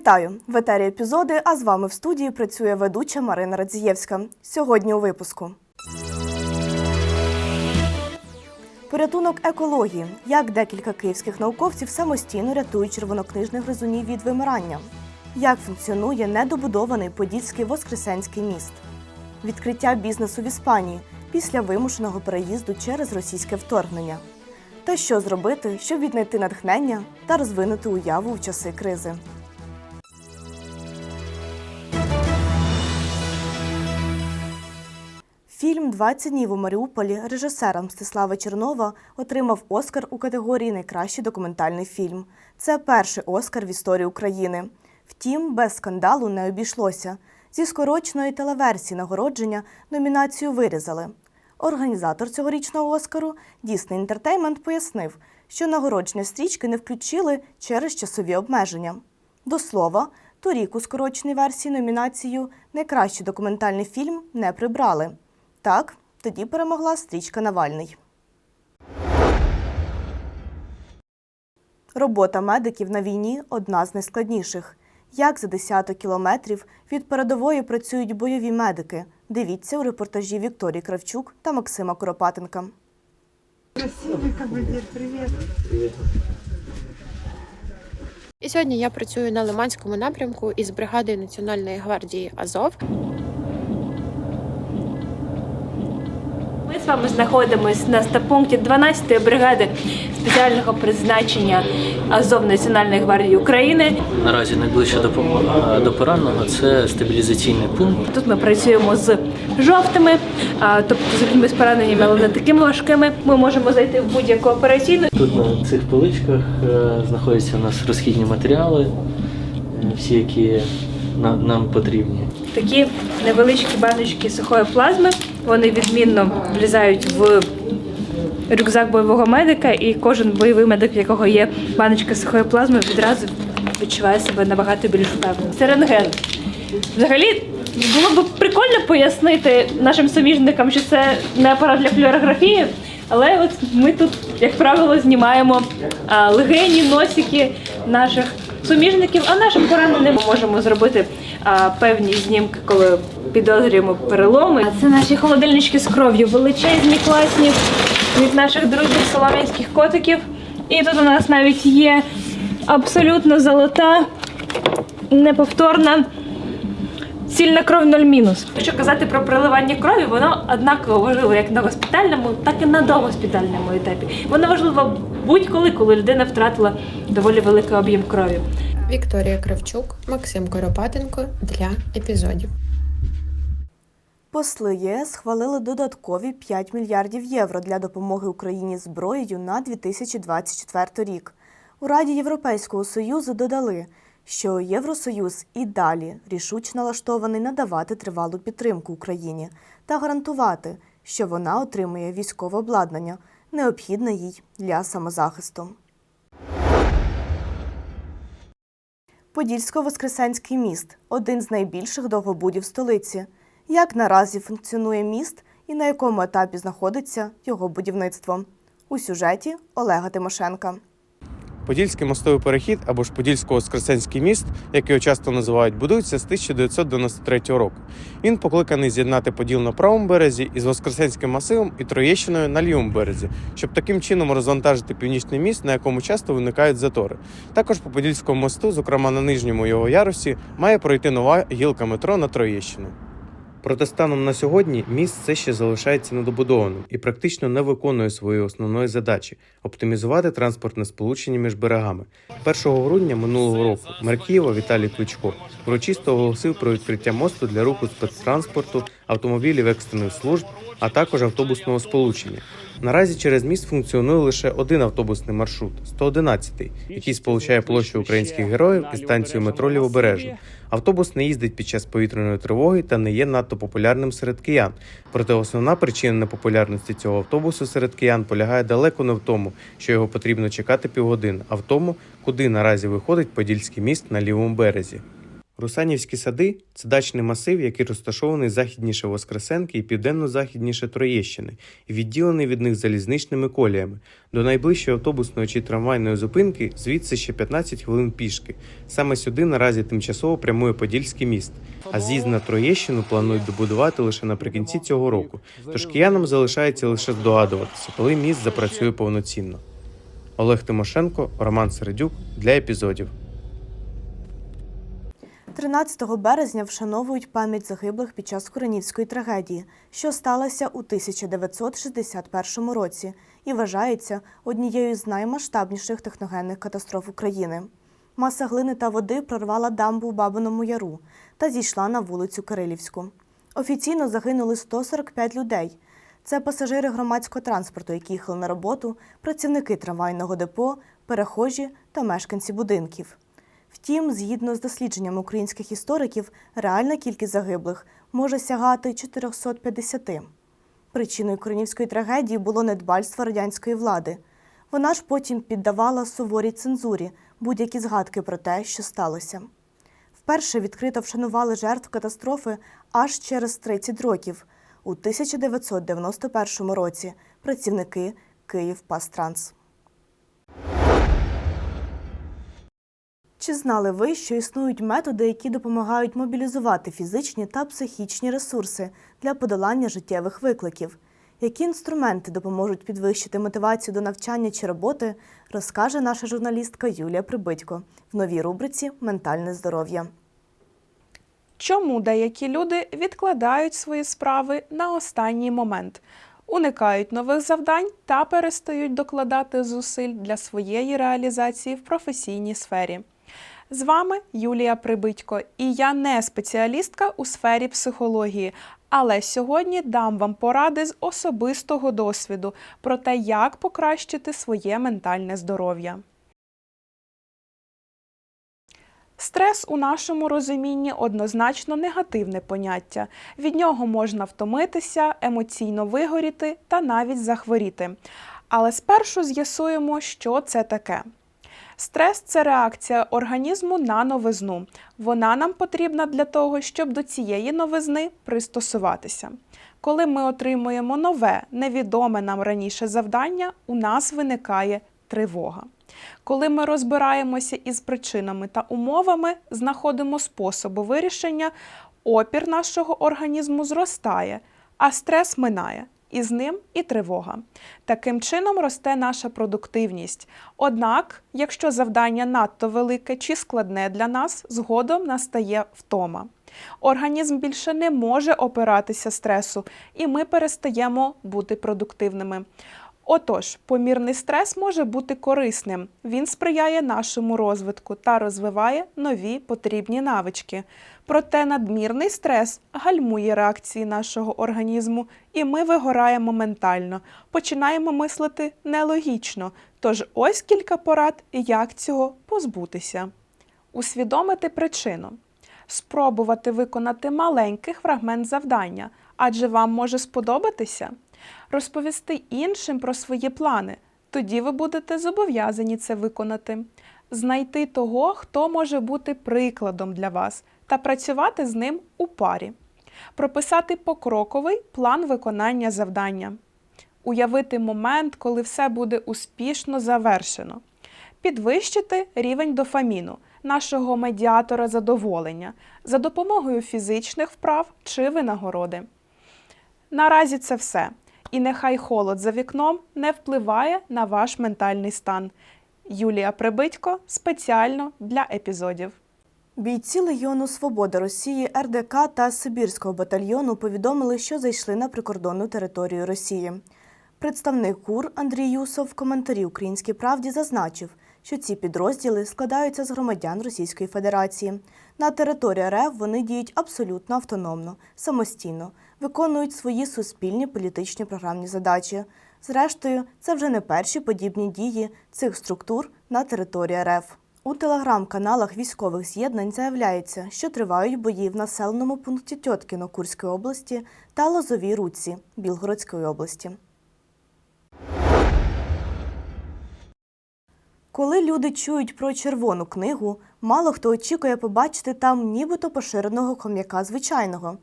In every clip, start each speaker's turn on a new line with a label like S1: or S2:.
S1: Вітаю! В етері епізоди, а з вами в студії працює ведуча Марина Радзієвська. Сьогодні у випуску. Порятунок екології. Як декілька київських науковців самостійно рятують червонокнижних гризунів від вимирання. Як функціонує недобудований подільський воскресенський міст. Відкриття бізнесу в Іспанії після вимушеного переїзду через російське вторгнення. Та що зробити, щоб віднайти натхнення та розвинути уяву в часи кризи. Фільм «20 днів у Маріуполі режисера Мстислава Чернова отримав Оскар у категорії Найкращий документальний фільм. Це перший Оскар в історії України. Втім, без скандалу не обійшлося. Зі скороченої телеверсії нагородження номінацію вирізали. Організатор цьогорічного Оскару Disney Entertainment пояснив, що нагородження стрічки не включили через часові обмеження. До слова, торік у скороченій версії номінацію Найкращий документальний фільм не прибрали. Так, тоді перемогла стрічка Навальний. Робота медиків на війні одна з найскладніших. Як за десяток кілометрів від передової працюють бойові медики? Дивіться у репортажі Вікторії Кравчук та Максима Куропатенка.
S2: Красивый командир, привет.
S3: І сьогодні я працюю на Лиманському напрямку із бригадою Національної гвардії Азов.
S4: Ми вами знаходимося на стапункті 12-ї бригади спеціального призначення Азов Національної гвардії України.
S5: Наразі найближче до, до пораненого це стабілізаційний пункт.
S4: Тут ми працюємо з жовтими, тобто з людьми з пораненнями, але не такими важкими. Ми можемо зайти в будь-яку операційну.
S5: Тут на цих поличках е, знаходяться у нас розхідні матеріали, е, всі, які на- нам потрібні.
S4: Такі невеличкі баночки сухої плазми. Вони відмінно влізають в рюкзак бойового медика, і кожен бойовий медик, в якого є баночка сухої плазми, відразу відчуває себе набагато більш впевнено. Це рентген. Взагалі, було б прикольно пояснити нашим суміжникам, що це не апарат для флюорографії, але от ми тут, як правило, знімаємо легені, носики наших суміжників, а нашим пораненим можемо зробити певні знімки, коли підозрюємо переломи. Це наші холодильнички з кров'ю, величезні, класні від наших друзів солом'янських котиків. І тут у нас навіть є абсолютно золота, неповторна Сільна кров 0 мінус. Якщо казати про переливання крові, воно однаково важливо як на госпітальному, так і на догоспітальному етапі. Воно важливо будь-коли, коли людина втратила доволі великий об'єм крові.
S3: Вікторія Кравчук, Максим Коропатенко для епізодів.
S1: Посли ЄС схвалили додаткові 5 мільярдів євро для допомоги Україні зброєю на 2024 рік. У Раді Європейського Союзу додали, що Євросоюз і далі рішуче налаштований надавати тривалу підтримку Україні та гарантувати, що вона отримує військове обладнання, необхідне їй для самозахисту. Подільсько-Воскресенський міст один з найбільших довгобудів столиці. Як наразі функціонує міст і на якому етапі знаходиться його будівництво? У сюжеті Олега Тимошенка.
S6: Подільський мостовий перехід або ж Подільсько-Воскресенський міст, як його часто називають, будується з 1993 року. Він покликаний з'єднати Поділ на правому березі із Воскресенським масивом і Троєщиною на лівому березі, щоб таким чином розвантажити північний міст, на якому часто виникають затори. Також по Подільському мосту, зокрема на нижньому його ярусі, має пройти нова гілка метро на Троєщину. Проте станом на сьогодні міст все ще залишається недобудованим і практично не виконує своєї основної задачі оптимізувати транспортне сполучення між берегами. 1 грудня минулого року мер Києва Віталій Кличко урочисто оголосив про відкриття мосту для руху спецтранспорту, автомобілів екстрених служб, а також автобусного сполучення. Наразі через міст функціонує лише один автобусний маршрут 111, який сполучає площу українських героїв із станцією метро Лівобережна. Автобус не їздить під час повітряної тривоги та не є надто популярним серед киян. Проте основна причина непопулярності цього автобусу серед киян полягає далеко не в тому, що його потрібно чекати півгодини, а в тому, куди наразі виходить Подільський міст на лівому березі. Русанівські сади це дачний масив, який розташований західніше Воскресенки і південно-західніше Троєщини, і відділений від них залізничними коліями. До найближчої автобусної чи трамвайної зупинки звідси ще 15 хвилин пішки. Саме сюди наразі тимчасово прямує Подільський міст. А з'їзд на Троєщину планують добудувати лише наприкінці цього року. Тож киянам залишається лише здогадуватися, коли міст запрацює повноцінно. Олег Тимошенко, Роман Середюк для епізодів.
S1: 13 березня вшановують пам'ять загиблих під час Куренівської трагедії, що сталася у 1961 році і вважається однією з наймасштабніших техногенних катастроф України. Маса глини та води прорвала дамбу в Бабиному Яру та зійшла на вулицю Кирилівську. Офіційно загинули 145 людей. Це пасажири громадського транспорту, які їхали на роботу, працівники трамвайного депо, перехожі та мешканці будинків. Втім, згідно з дослідженнями українських істориків, реальна кількість загиблих може сягати 450. Причиною Коренівської трагедії було недбальство радянської влади. Вона ж потім піддавала суворій цензурі будь-які згадки про те, що сталося. Вперше відкрито вшанували жертв катастрофи аж через 30 років, у 1991 році працівники Київпастранс. Чи знали ви, що існують методи, які допомагають мобілізувати фізичні та психічні ресурси для подолання життєвих викликів? Які інструменти допоможуть підвищити мотивацію до навчання чи роботи, розкаже наша журналістка Юлія Прибитько в новій рубриці Ментальне здоров'я.
S7: Чому деякі люди відкладають свої справи на останній момент, уникають нових завдань та перестають докладати зусиль для своєї реалізації в професійній сфері? З вами Юлія Прибитько, і я не спеціалістка у сфері психології, але сьогодні дам вам поради з особистого досвіду про те, як покращити своє ментальне здоров'я. Стрес у нашому розумінні однозначно негативне поняття. Від нього можна втомитися, емоційно вигоріти та навіть захворіти. Але спершу з'ясуємо, що це таке. Стрес це реакція організму на новизну. Вона нам потрібна для того, щоб до цієї новизни пристосуватися. Коли ми отримуємо нове, невідоме нам раніше завдання, у нас виникає тривога. Коли ми розбираємося із причинами та умовами, знаходимо способи вирішення, опір нашого організму зростає, а стрес минає. І з ним і тривога. Таким чином росте наша продуктивність. Однак, якщо завдання надто велике чи складне для нас, згодом настає втома. Організм більше не може опиратися стресу, і ми перестаємо бути продуктивними. Отож, помірний стрес може бути корисним. Він сприяє нашому розвитку та розвиває нові потрібні навички. Проте надмірний стрес гальмує реакції нашого організму, і ми вигораємо ментально, починаємо мислити нелогічно. Тож ось кілька порад, як цього позбутися. Усвідомити причину. Спробувати виконати маленький фрагмент завдання, адже вам може сподобатися. Розповісти іншим про свої плани. Тоді ви будете зобов'язані це виконати. Знайти того, хто може бути прикладом для вас, та працювати з ним у парі. Прописати покроковий план виконання завдання. Уявити момент, коли все буде успішно завершено. Підвищити рівень дофаміну, нашого медіатора задоволення, за допомогою фізичних вправ чи винагороди. Наразі це все. І нехай холод за вікном не впливає на ваш ментальний стан. Юлія Прибитько спеціально для епізодів.
S1: Бійці Легіону Свободи Росії, РДК та Сибірського батальйону повідомили, що зайшли на прикордонну територію Росії. Представник ГУР Андрій Юсов в коментарі Українській правді зазначив, що ці підрозділи складаються з громадян Російської Федерації. На території РФ вони діють абсолютно автономно, самостійно, виконують свої суспільні політичні програмні задачі. Зрештою, це вже не перші подібні дії цих структур на території РФ. У телеграм-каналах військових з'єднань заявляється, що тривають бої в населеному пункті Тьоткіно Курської області та Лозовій Руці Білгородської області. Коли люди чують про червону книгу, Мало хто очікує побачити там нібито поширеного хом'яка звичайного.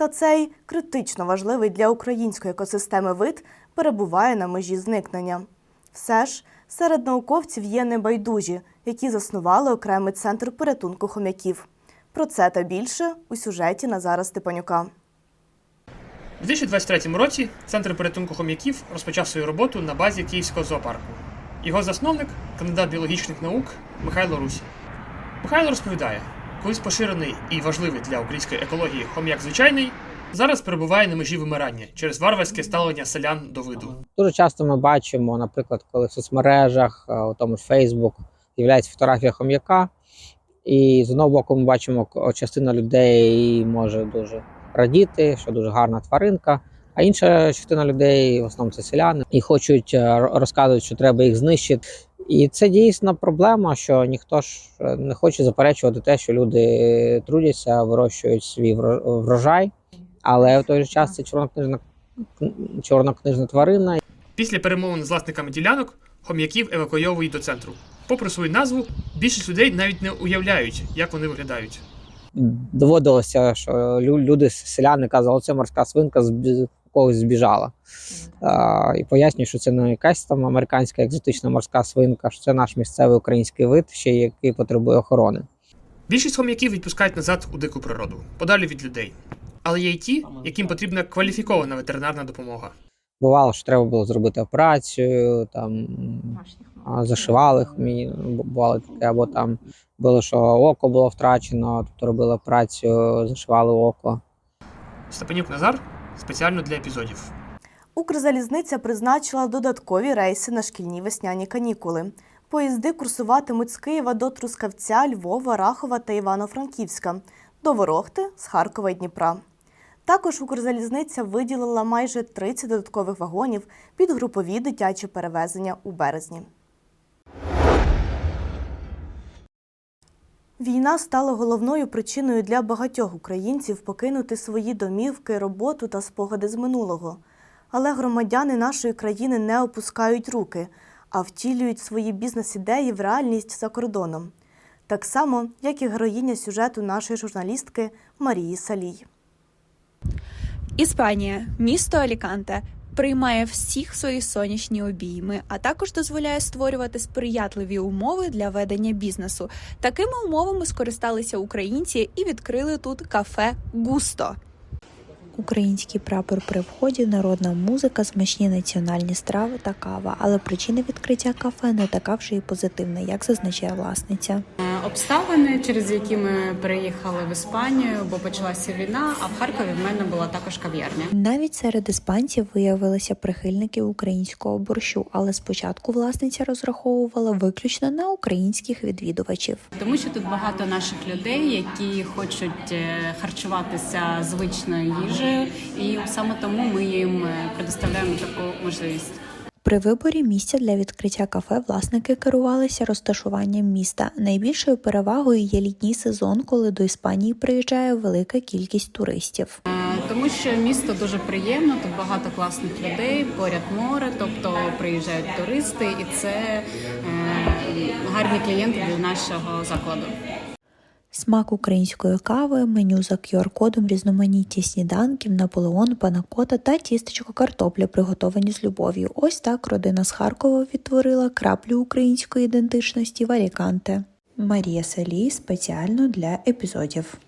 S1: Та цей критично важливий для української екосистеми вид перебуває на межі зникнення. Все ж серед науковців є небайдужі, які заснували окремий центр порятунку хом'яків. Про це та більше у сюжеті Назара Степанюка.
S8: У 2023 році Центр порятунку хом'яків розпочав свою роботу на базі Київського зоопарку. Його засновник, кандидат біологічних наук Михайло Русі. Михайло розповідає, колись поширений і важливий для української екології хом'як звичайний, зараз перебуває на межі вимирання через варварське ставлення селян до виду.
S9: Дуже часто ми бачимо, наприклад, коли в соцмережах, е, у тому ж Facebook, з'являється фотографія хом'яка, і з одного боку ми бачимо, частина людей може дуже радіти, що дуже гарна тваринка. А інша частина людей, в основному це селяни, і хочуть е, р- розказують, що треба їх знищити. І це дійсно проблема, що ніхто ж е, не хоче заперечувати те, що люди трудяться, вирощують свій вро- врожай, але в той же час це чорнокнижна чорнокнижна тварина,
S8: Після перемовин з власниками ділянок хом'яків евакуйовують до центру. Попри свою назву, більшість людей навіть не уявляють, як вони виглядають.
S9: доводилося, що лю- люди, селяни казали, це морська свинка з когось збіжала. А, і пояснюю, що це не якась там американська екзотична морська свинка, що це наш місцевий український вид, ще який потребує охорони.
S8: Більшість хом'яків відпускають назад у дику природу, подалі від людей. Але є й ті, яким потрібна кваліфікована ветеринарна допомога.
S9: Бувало, що треба було зробити операцію, там зашивали їх, мені бувало таке, або там було, що око було втрачено, тобто робили операцію, зашивали око.
S8: Степанюк Назар спеціально для епізодів.
S1: Укрзалізниця призначила додаткові рейси на шкільні весняні канікули. Поїзди курсуватимуть з Києва до Трускавця, Львова, Рахова та Івано-Франківська, до Ворохти з Харкова і Дніпра. Також Укрзалізниця виділила майже 30 додаткових вагонів під групові дитячі перевезення у березні. Війна стала головною причиною для багатьох українців покинути свої домівки, роботу та спогади з минулого. Але громадяни нашої країни не опускають руки, а втілюють свої бізнес-ідеї в реальність за кордоном. Так само, як і героїня сюжету нашої журналістки Марії Салій.
S10: Іспанія, місто Аліканте, приймає всіх свої сонячні обійми, а також дозволяє створювати сприятливі умови для ведення бізнесу. Такими умовами скористалися українці і відкрили тут кафе Густо.
S11: Український прапор при вході, народна музика, смачні національні страви та кава. Але причина відкриття кафе не така вже і позитивна, як зазначає власниця.
S12: Обставини, через які ми переїхали в Іспанію, бо почалася війна. А в Харкові в мене була також кав'ярня.
S11: Навіть серед іспанців виявилися прихильники українського борщу, але спочатку власниця розраховувала виключно на українських відвідувачів.
S12: Тому що тут багато наших людей, які хочуть е, харчуватися звичною їжею, і саме тому ми їм е, предоставляємо таку можливість.
S11: При виборі місця для відкриття кафе власники керувалися розташуванням міста. Найбільшою перевагою є літній сезон, коли до Іспанії приїжджає велика кількість туристів.
S12: Тому що місто дуже приємно, тут багато класних людей, поряд море, тобто приїжджають туристи, і це е, гарні клієнти для нашого закладу.
S11: Смак української кави, меню за QR-кодом, різноманітні сніданків, наполеон, панакота та тістечко картопля, приготовані з любов'ю. Ось так родина з Харкова відтворила краплю української ідентичності в Аліканте. Марія Салій спеціально для епізодів.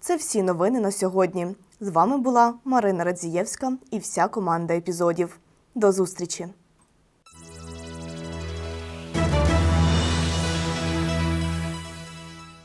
S1: Це всі новини на сьогодні. З вами була Марина Радзієвська і вся команда епізодів. До зустрічі!